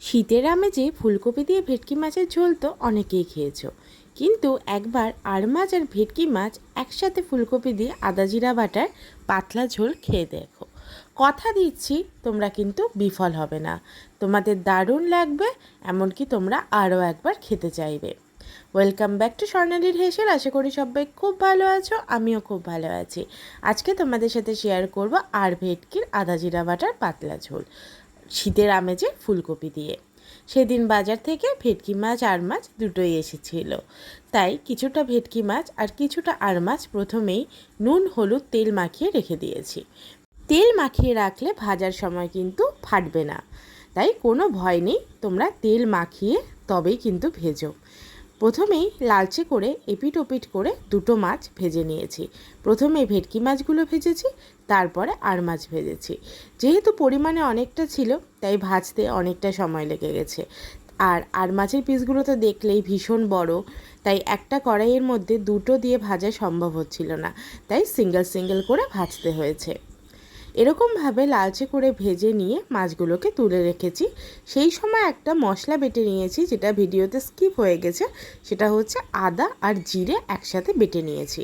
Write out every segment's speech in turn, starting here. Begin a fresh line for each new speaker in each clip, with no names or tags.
শীতের আমেজে ফুলকপি দিয়ে ভেটকি মাছের ঝোল তো অনেকেই খেয়েছো। কিন্তু একবার আর মাছ আর ভেটকি মাছ একসাথে ফুলকপি দিয়ে আদা জিরা বাটার পাতলা ঝোল খেয়ে দেখো। কথা দিচ্ছি, তোমরা কিন্তু বিফল হবে না। তোমাদের দারুণ লাগবে, এমনকি তোমরা আরও একবার খেতে চাইবে। ওয়েলকাম ব্যাক টু স্বর্ণালীর হেসেল। আশা করি সবাই খুব ভালো আছো, আমিও খুব ভালো আছি। আজকে তোমাদের সাথে শেয়ার করব আর ভেটকির আদা জিরা বাটার পাতলা ঝোল। শীতের আমেজে ফুলকপি দিয়ে। সেদিন বাজার থেকে ভেটকি মাছ আর মাছ দুটোই এসেছিল। তাই কিছুটা ভেটকি মাছ আর কিছুটা আর মাছ প্রথমেই নুন, হলুদ, তেল মাখিয়ে রেখে দিয়েছি। তেল মাখিয়ে রাখলে ভাজার সময় কিন্তু ফাটবে না। তাই কোনো ভয় নেই, তোমরা তেল মাখিয়ে তবেই কিন্তু ভেজো। প্রথমেই লালচে করে এপিট ওপিট করে দুটো মাছ ভেজে নিয়েছি। প্রথমে ভেটকি মাছগুলো ভেজেছি, তারপরে আর মাছ ভেজেছি। যেহেতু পরিমাণে অনেকটা ছিল, তাই ভাজতে অনেকটা সময় লেগে গেছে। আর আর মাছের পিসগুলো তো দেখলেই ভীষণ বড়, তাই একটা কড়াইয়ের মধ্যে দুটো দিয়ে ভাজা সম্ভব হচ্ছিল না, তাই সিঙ্গেল সিঙ্গেল করে ভাজতে হয়েছে। এরকমভাবে লালচে করে ভেজে নিয়ে মাছগুলোকে তুলে রেখেছি। সেই সময় একটা মশলা বেটে নিয়েছি, যেটা ভিডিওতে স্কিপ হয়ে গেছে। সেটা হচ্ছে আদা আর জিরে একসাথে বেটে নিয়েছি।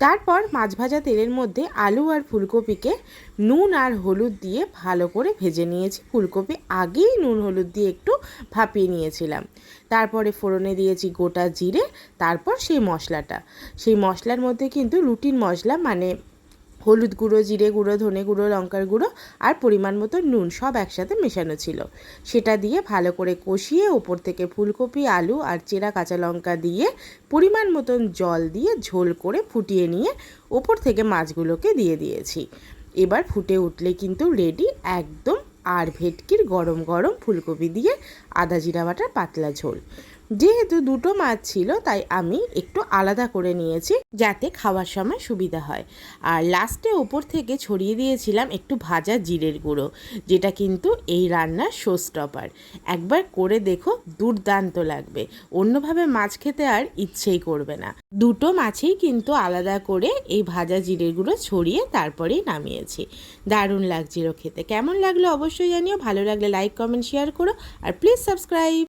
তারপর মাছ ভাজা তেলের মধ্যে আলু আর ফুলকপিকে নুন আর হলুদ দিয়ে ভালো করে ভেজে নিয়েছি। ফুলকপি আগেই নুন হলুদ দিয়ে একটু ভাপিয়ে নিয়েছিলাম। তারপরে ফোড়নে দিয়েছি গোটা জিরে, তারপর সেই মশলাটা। সেই মশলার মধ্যে কিন্তু রুটিন মশলা মানে হলুদ গুঁড়ো, জিরে গুঁড়ো, ধনে গুঁড়ো, লঙ্কার গুঁড়ো আর পরিমাণ মতো নুন সব একসাথে মেশানো ছিল। সেটা দিয়ে ভালো করে কষিয়ে ওপর থেকে ফুলকপি, আলু আর চেরা কাঁচা লঙ্কা দিয়ে পরিমাণ মতন জল দিয়ে ঝোল করে ফুটিয়ে নিয়ে ওপর থেকে মাছগুলোকে দিয়ে দিয়েছি। এবার ফুটে উঠলে কিন্তু রেডি একদম আর ভেটকির গরম গরম ফুলকপি দিয়ে আদা জিরা বাটার পাতলা ঝোল। যেহেতু দুটো মাছ ছিল, তাই আমি একটু আলাদা করে নিয়েছি যাতে খাওয়ার সময় সুবিধা হয়। আর লাস্টে ওপর থেকে ছড়িয়ে দিয়েছিলাম একটু ভাজা জিরের গুঁড়ো, যেটা কিন্তু এই রান্নার শো স্টপার একবার করে দেখো, দুর্দান্ত লাগবে। অন্যভাবে মাছ খেতে আর ইচ্ছেই করবে না। দুটো মাছেই কিন্তু আলাদা করে এই ভাজা জিরের গুঁড়ো ছড়িয়ে তারপরেই নামিয়েছি। দারুণ লাগছিল খেতে। কেমন লাগল অবশ্যই জানিও। ভালো লাগলে লাইক কমেন্ট শেয়ার করো। আর প্লিজ সাবস্ক্রাইব